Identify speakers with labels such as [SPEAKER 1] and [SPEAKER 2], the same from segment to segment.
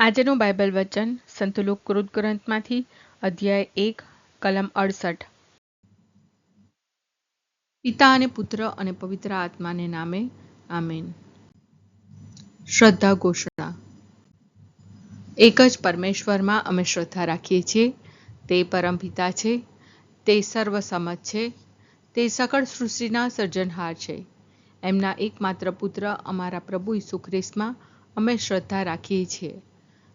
[SPEAKER 1] આજનું બાઇબલ વચન સંતુલુક કૃત ગ્રંથમાંથી અધ્યાય એક, કલમ અડસઠ. પિતા અને પુત્ર અને પવિત્ર આત્માને નામે આમેન. શ્રદ્ધા ઘોષણા. એક જ પરમેશ્વરમાં અમે શ્રદ્ધા રાખીએ છીએ. તે પરમપિતા છે. તે સર્વસમત છે. તે સકળ સૃષ્ટિના સર્જનહાર છે. એમના એકમાત્ર પુત્ર અમારા પ્રભુ ઈસુ ખ્રિસ્તમાં અમે શ્રદ્ધા રાખીએ છીએ.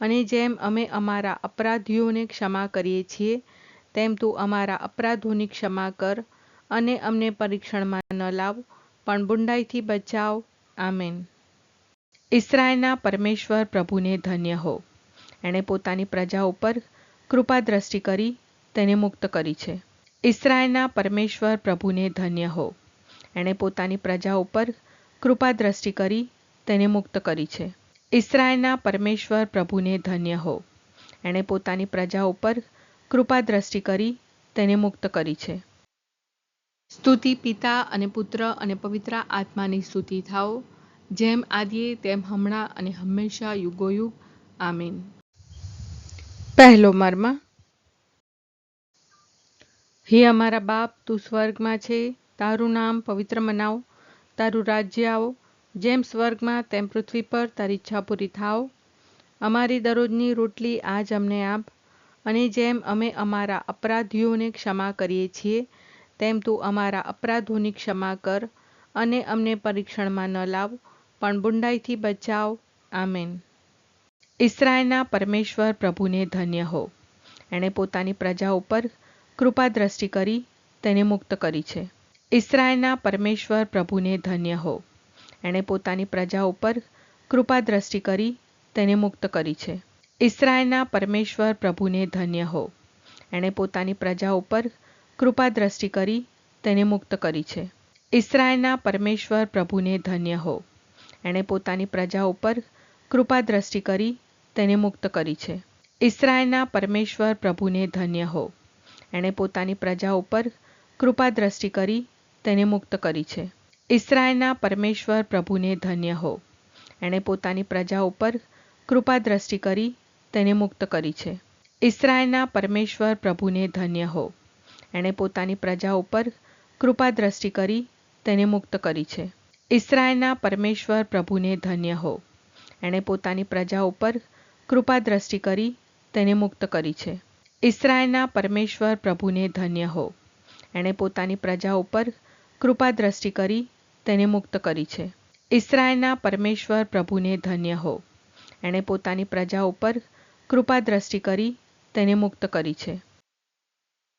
[SPEAKER 1] અને જેમ અમે અમારા અપરાધીઓને ક્ષમા કરીએ છીએ, તેમ તું અમારા અપરાધોની ક્ષમા કર અને અમને પરીક્ષણમાં ન લાવ, પણ બુંડાઈથી બચાવ. આમેન. ઈસરાયલના પરમેશ્વર પ્રભુને ધન્ય હો. એણે પોતાની પ્રજા ઉપર કૃપા દ્રષ્ટિ કરી, તેને મુક્ત કરી છે. ઈસરાયલના પરમેશ્વર પ્રભુને ધન્ય હો. એણે પોતાની પ્રજા ઉપર કૃપા દ્રષ્ટિ કરી, તેને મુક્ત કરી છે. ઇસરાયલના પરમેશ્વર પ્રભુને ધન્ય હો. એણે પોતાની પ્રજા ઉપર કૃપા દ્રષ્ટિ કરી, તેને મુક્ત કરી છે. સ્તુતિ પિતા અને પુત્ર અને પવિત્ર આત્માની સ્તુતિ થાઓ, જેમ આદિએ તેમ હમણાં અને હંમેશા યુગોયુગ. આમીન. પહેલો મર્મ. હે અમારા બાપ, તું સ્વર્ગમાં છે. તારું નામ પવિત્ર મનાવ. તારું રાજ્ય આવો. જેમ સ્વર્ગમાં તેમ પૃથ્વી પર તારી ઈચ્છા પૂરી થાવ અમારી દરરોજની રોટલી આજ અમને આપ. અને જેમ અમે અમારા અપરાધીઓને ક્ષમા કરીએ છીએ, તેમ તું અમારા અપરાધોની ક્ષમા કર અને અમને પરીક્ષણમાં ન લાવ, પણ બુંડાઈથી બચાવ. આમેન. ઈસરાયલના પરમેશ્વર પ્રભુને ધન્ય હો. એણે પોતાની પ્રજા ઉપર કૃપા દ્રષ્ટિ કરી, તેને મુક્ત કરી છે. ઈસરાયલના પરમેશ્વર પ્રભુને ધન્ય હો. એણે પોતાની પ્રજા ઉપર કૃપા દ્રષ્ટિ કરી, તેને મુક્ત કરી છે. ઈસરાયલના પરમેશ્વર પ્રભુને ધન્ય હો. એણે પોતાની પ્રજા ઉપર કૃપા દ્રષ્ટિ કરી, તેને મુક્ત કરી છે. ઈસરાયલના પરમેશ્વર પ્રભુને ધન્ય હો. એણે પોતાની પ્રજા ઉપર કૃપા દ્રષ્ટિ કરી, તેને મુક્ત કરી છે. ઈસરાયલના પરમેશ્વર પ્રભુને ધન્ય હો. એણે પોતાની પ્રજા ઉપર કૃપા દ્રષ્ટિ કરી, તેને મુક્ત કરી છે. ઇસરાયલના પરમેશ્વર પ્રભુને ધન્ય હો. એણે પોતાની પ્રજા ઉપર કૃપા દ્રષ્ટિ કરી, તેને મુક્ત કરી છે. ઇસરાયલના પરમેશ્વર પ્રભુને ધન્ય હો. એણે પોતાની પ્રજા ઉપર કૃપા દ્રષ્ટિ કરી, તેને મુક્ત કરી છે. ઇસરાયલના પરમેશ્વર પ્રભુને ધન્ય હો. એણે પોતાની પ્રજા ઉપર કૃપા દ્રષ્ટિ કરી, તેને મુક્ત કરી છે. ઇસરાયલના પરમેશ્વર પ્રભુને ધન્ય હો. એણે પોતાની પ્રજા ઉપર કૃપા દ્રષ્ટિ કરી તેને મુક્ત કરી છે. ઈસરાયલના પરમેશ્વર પ્રભુને ધન્ય હો. એણે પોતાની પ્રજા ઉપર કૃપા દ્રષ્ટિ કરી તેને મુક્ત કરી છે.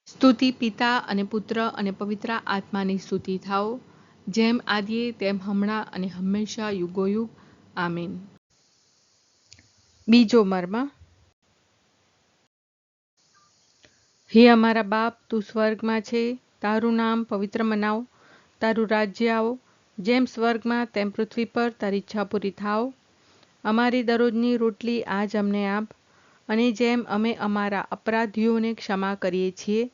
[SPEAKER 1] સ્તુતિ પિતા અને પુત્ર અને પવિત્ર આત્માની સ્તુતિ થાઓ. જેમ આદિએ, તેમ હમણાં અને હંમેશા યુગોયુગ. આમીન. બીજો મર્મ. હે અમારા બાપ, તું સ્વર્ગમાં છે. તારું નામ પવિત્ર મનાવ. તારું રાજ્ય આવો. જેમ સ્વર્ગમાં તેમ પૃથ્વી પર તારી ઈચ્છા પૂરી થાવ અમારી દરરોજની રોટલી આજ અમને આપ, અને જેમ અમે અમારા અપરાધીઓને ક્ષમા કરીએ છીએ,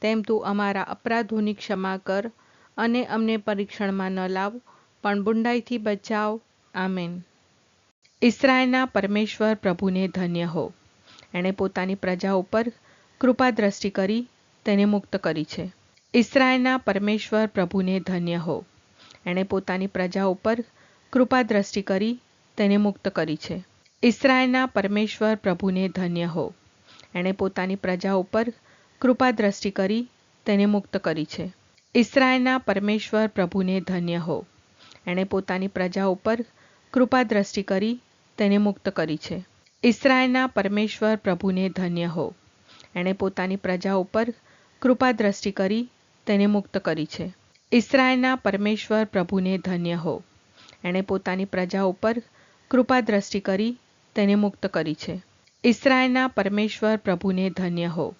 [SPEAKER 1] તેમ તું અમારા અપરાધોની ક્ષમા કર અને અમને પરીક્ષણમાં ન લાવ, પણ બુંડાઈથી બચાવ. આમેન. ઈસરાયલના પરમેશ્વર પ્રભુને ધન્ય હો. એણે પોતાની પ્રજા ઉપર કૃપા દ્રષ્ટિ કરી, તેને મુક્ત કરી છે. ઈસરાયલના પરમેશ્વર પ્રભુને ધન્ય હો. એણે પોતાની પ્રજા ઉપર કૃપા દ્રષ્ટિ કરી, તેને મુક્ત કરી છે. ઈસરાયલના પરમેશ્વર પ્રભુને ધન્ય હો. એણે પોતાની પ્રજા ઉપર કૃપા દ્રષ્ટિ કરી, તેને મુક્ત કરી છે. ઈસરાયલના પરમેશ્વર પ્રભુને ધન્ય હો. એણે પોતાની પ્રજા ઉપર કૃપા દ્રષ્ટિ કરી, તેને મુક્ત કરી છે. ઈસરાયલના પરમેશ્વર પ્રભુને ધન્ય હો. એણે પોતાની પ્રજા ઉપર કૃપા દ્રષ્ટિ કરી, તેને મુક્ત કરી છે. ઇસરાયલના પરમેશ્વર પ્રભુને ધન્ય હો. એણે પોતાની પ્રજા ઉપર કૃપા દ્રષ્ટિ કરી તેને મુક્ત કરી છે. ઇસરાયલના પરમેશ્વર પ્રભુને ધન્ય હો.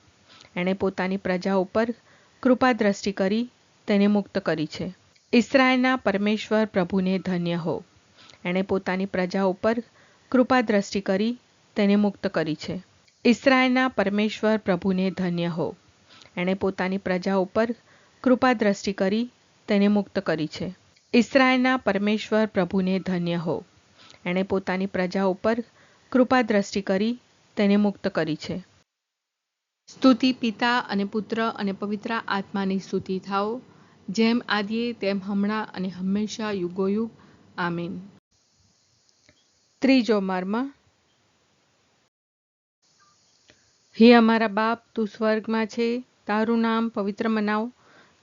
[SPEAKER 1] એણે પોતાની પ્રજા ઉપર કૃપા દ્રષ્ટિ કરી તેને મુક્ત કરી છે. ઇસરાયલના પરમેશ્વર પ્રભુને ધન્ય હો. એણે પોતાની પ્રજા ઉપર કૃપા દ્રષ્ટિ કરી તેને મુક્ત કરી છે. ઇસરાયલના પરમેશ્વર પ્રભુને ધન્ય હો. એણે પોતાની પ્રજા ઉપર કૃપા દ્રષ્ટિ કરી તેને મુક્ત કરી છે. ઇસરાયલના પરમેશ્વર પ્રભુને ધન્ય હો. એણે પોતાની પ્રજા ઉપર કૃપા દ્રષ્ટિ કરી તેને મુક્ત કરી છે. સ્તુતિ પિતા અને પુત્ર અને પવિત્ર આત્માની સ્તુતિ થાઓ. જેમ આદિએ, તેમ હમણાં અને હંમેશા યુગોયુગ. આમીન. ત્રીજો મર્મ. હે અમારા બાપ, તું સ્વર્ગમાં છે. તારું નામ પવિત્ર મનાવ.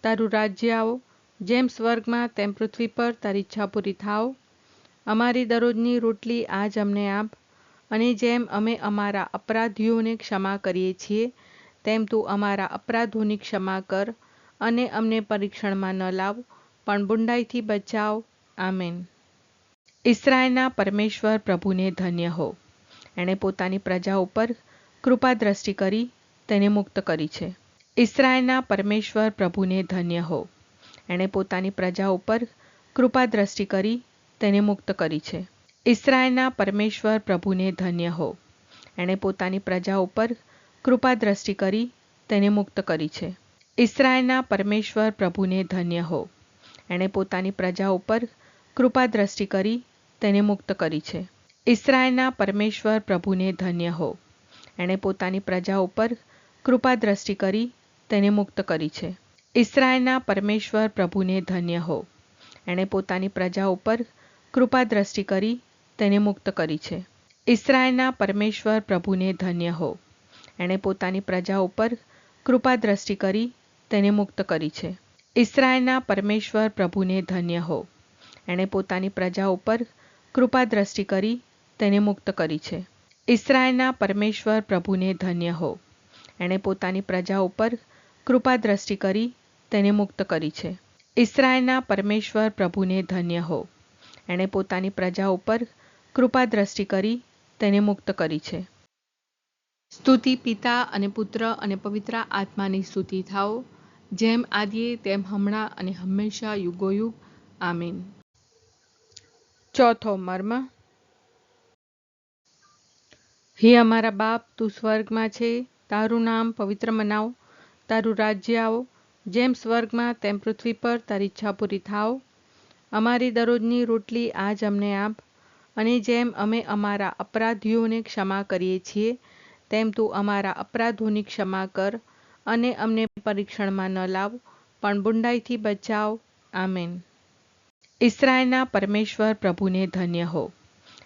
[SPEAKER 1] તારું રાજ્ય આવો. જેમ સ્વર્ગમાં તેમ પૃથ્વી પર તારી ઈચ્છા પૂરી થાવ અમારી દરરોજની રોટલી આજ અમને આપ. અને જેમ અમે અમારા અપરાધીઓને ક્ષમા કરીએ છીએ, તેમ તું અમારા અપરાધોની ક્ષમા કર અને અમને પરીક્ષણમાં ન લાવ, પણ બુંડાઈથી બચાવ. આમેન. ઈસરાયલના પરમેશ્વર પ્રભુને ધન્ય હો. એણે પોતાની પ્રજા ઉપર કૃપા દ્રષ્ટિ કરી, તેને મુક્ત કરી છે. ઈસરાયલના પરમેશ્વર પ્રભુને ધન્ય હો. એણે પોતાની પ્રજા ઉપર કૃપા દ્રષ્ટિ કરી, તેને મુક્ત કરી છે. ઈસરાયલના પરમેશ્વર પ્રભુને ધન્ય હો. એણે પોતાની પ્રજા ઉપર કૃપા દ્રષ્ટિ કરી, તેને મુક્ત કરી છે. ઈસરાયલના પરમેશ્વર પ્રભુને ધન્ય હો. એણે પોતાની પ્રજા ઉપર કૃપા દ્રષ્ટિ કરી, તેને મુક્ત કરી છે. ઈસરાયલના પરમેશ્વર પ્રભુને ધન્ય હો. એણે પોતાની પ્રજા ઉપર કૃપા દ્રષ્ટિ કરી, તેને મુક્ત કરી છે. ઇસરાયલના પરમેશ્વર પ્રભુને ધન્ય હો. એણે પોતાની પ્રજા ઉપર કૃપા દ્રષ્ટિ કરી, તેને મુક્ત કરી છે. ઇસરાયલના પરમેશ્વર પ્રભુને ધન્ય હો. એણે પોતાની પ્રજા ઉપર કૃપા દ્રષ્ટિ કરી, તેને મુક્ત કરી છે. ઇસરાયલના પરમેશ્વર પ્રભુને ધન્ય હો. એણે પોતાની પ્રજા ઉપર કૃપા દ્રષ્ટિ કરી, તેને મુક્ત કરી છે. ઇસરાયલના પરમેશ્વર પ્રભુને ધન્ય હો. એણે પોતાની પ્રજા ઉપર કૃપા દ્રષ્ટિ કરી તેને મુક્ત કરી છે. ઇસરાયલના પરમેશ્વર પ્રભુને ધન્ય હો. એણે પોતાની પ્રજા ઉપર કૃપા દ્રષ્ટિ કરી તેને મુક્ત કરી છે. સ્તુતિ પિતા અને પુત્ર અને પવિત્ર આત્માની સ્તુતિ થાઓ. જેમ આદિએ, તેમ હમણાં અને હંમેશા યુગોયુગ. આમીન. ચોથો મર્મ. હે અમારા બાપ, તું સ્વર્ગમાં છે. તારું નામ પવિત્ર મનાવ. તારું રાજ્ય આવો. જેમ સ્વર્ગમાં તેમ પૃથ્વી પર તારી ઈચ્છા પૂરી થાવ અમારી દરરોજની રોટલી આજ અમને આપ. અને જેમ અમે અમારા અપરાધીઓને ક્ષમા કરીએ છીએ, તેમ તું અમારા અપરાધોની ક્ષમા કર અને અમને પરીક્ષણમાં ન લાવ, પણ બુંડાઈથી બચાવ. આમેન. ઈસરાયલના પરમેશ્વર પ્રભુને ધન્ય હો.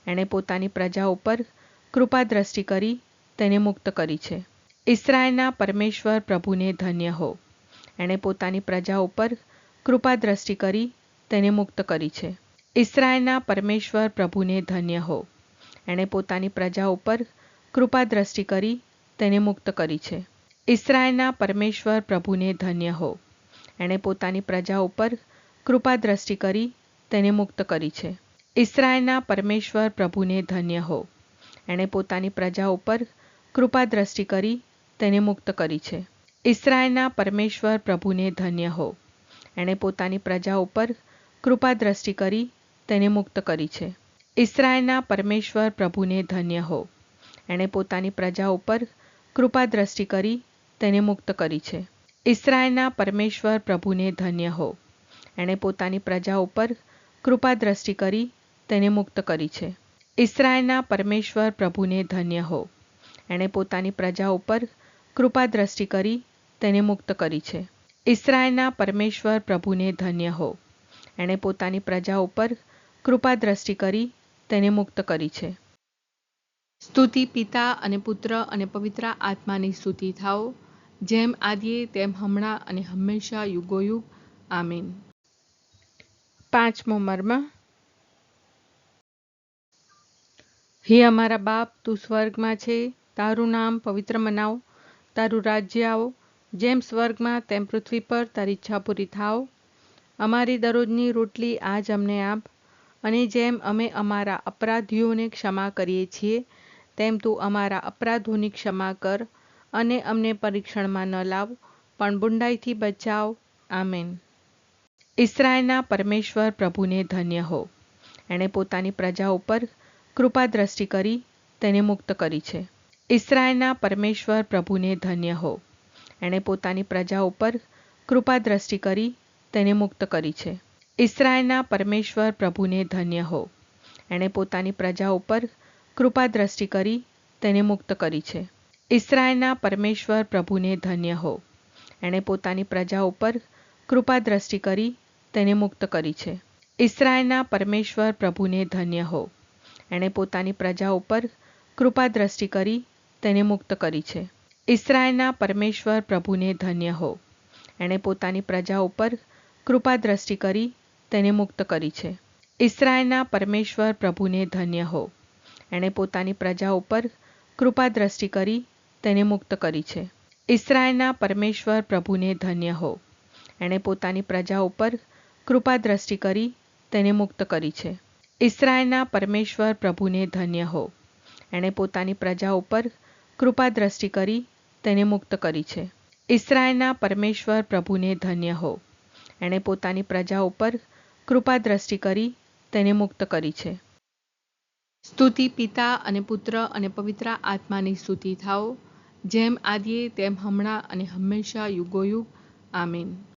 [SPEAKER 1] એણે પોતાની પ્રજા ઉપર કૃપા દ્રષ્ટિ કરી, તેને મુક્ત કરી છે. ઈસરાયલના પરમેશ્વર પ્રભુને ધન્ય હો. એણે પોતાની પ્રજા ઉપર કૃપા દ્રષ્ટિ કરી, તેને મુક્ત કરી છે. ઈસરાયલના પરમેશ્વર પ્રભુને ધન્ય હો. એણે પોતાની પ્રજા ઉપર કૃપા દ્રષ્ટિ કરી, તેને મુક્ત કરી છે. ઈસરાયલના પરમેશ્વર પ્રભુને ધન્ય હો. એણે પોતાની પ્રજા ઉપર કૃપા દ્રષ્ટિ કરી, તેને મુક્ત કરી છે. ઈસરાયલના પરમેશ્વર પ્રભુને ધન્ય હો. એણે પોતાની પ્રજા ઉપર કૃપા દ્રષ્ટિ કરી, તેને મુક્ત કરી છે. ઇસરાયલના પરમેશ્વર પ્રભુને ધન્ય હો. એણે પોતાની પ્રજા ઉપર કૃપા દ્રષ્ટિ કરી, તેને મુક્ત કરી છે. ઇસરાયલના પરમેશ્વર પ્રભુને ધન્ય હો. એણે પોતાની પ્રજા ઉપર કૃપા દ્રષ્ટિ કરી, તેને મુક્ત કરી છે. ઇસરાયલના પરમેશ્વર પ્રભુને ધન્ય હો. એણે પોતાની પ્રજા ઉપર કૃપા દ્રષ્ટિ કરી, તેને મુક્ત કરી છે. ઇસરાયલના પરમેશ્વર પ્રભુને ધન્ય હો. એણે પોતાની પ્રજા ઉપર કૃપા દ્રષ્ટિ કરી તેને મુક્ત કરી છે. ઇસરાયલના પરમેશ્વર પ્રભુને ધન્ય હો. એણે પોતાની પ્રજા ઉપર કૃપા દ્રષ્ટિ કરી તેને મુક્ત કરી છે. સ્તુતિ પિતા અને પુત્ર અને પવિત્ર આત્માની સ્તુતિ થાઓ, જેમ આદિએ તેમ હમણાં અને હંમેશા યુગોયુગ. આમીન. પાંચમો મર્મ. હે અમારા બાપ, તું સ્વર્ગમાં છે, તારું નામ પવિત્ર મનાવ, તારું રાજ્ય આવો જેમ સ્વર્ગમાં તેમ પૃથ્વી પર તારી ઈચ્છા પૂરી થાવ અમારી દરરોજની રોટલી આજ અમને આપ. અને જેમ અમે અમારા અપરાધીઓને ક્ષમા કરીએ છીએ, તેમ તું અમારા અપરાધોની ક્ષમા કર અને અમને પરીક્ષણમાં ન લાવ, પણ બુંડાઈથી બચાવ. આમેન. ઈસરાયલના પરમેશ્વર પ્રભુને ધન્ય હો. એણે પોતાની પ્રજા ઉપર કૃપા દ્રષ્ટિ કરી, તેને મુક્ત કરી છે. ઈસરાયલના પરમેશ્વર પ્રભુને ધન્ય હો. એણે પોતાની પ્રજા ઉપર કૃપા દ્રષ્ટિ કરી, તેને મુક્ત કરી છે. ઈસરાયલના પરમેશ્વર પ્રભુને ધન્ય હો. એણે પોતાની પ્રજા ઉપર કૃપા દ્રષ્ટિ કરી, તેને મુક્ત કરી છે. ઈસરાયલના પરમેશ્વર પ્રભુને ધન્ય હો. એણે પોતાની પ્રજા ઉપર કૃપા દ્રષ્ટિ કરી, તેને મુક્ત કરી છે. ઈસરાયલના પરમેશ્વર પ્રભુને ધન્ય હો. એણે પોતાની પ્રજા ઉપર કૃપા દ્રષ્ટિ કરી, તેને મુક્ત કરી છે. ઇસરાયલના પરમેશ્વર પ્રભુને ધન્ય હો. એણે પોતાની પ્રજા ઉપર કૃપા દ્રષ્ટિ કરી, તેને મુક્ત કરી છે. ઇસરાયલના પરમેશ્વર પ્રભુને ધન્ય હો. એણે પોતાની પ્રજા ઉપર કૃપા દ્રષ્ટિ કરી, તેને મુક્ત કરી છે. ઇસરાયલના પરમેશ્વર પ્રભુને ધન્ય હો. એણે પોતાની પ્રજા ઉપર કૃપા દ્રષ્ટિ કરી, તેને મુક્ત કરી છે. ઇસરાયલના પરમેશ્વર પ્રભુને ધન્ય હો. એણે પોતાની પ્રજા ઉપર કૃપા દ્રષ્ટિ કરી તેને મુક્ત કરી છે. ઈસરાયલના પરમેશ્વર પ્રભુને ધન્ય હો. એણે પોતાની પ્રજા ઉપર કૃપા દ્રષ્ટિ કરી તેને મુક્ત કરી છે. સ્તુતિ પિતા અને પુત્ર અને પવિત્ર આત્માની સ્તુતિ થાઓ. જેમ આદિએ, તેમ હમણાં અને હંમેશા યુગોયુગ. આમીન.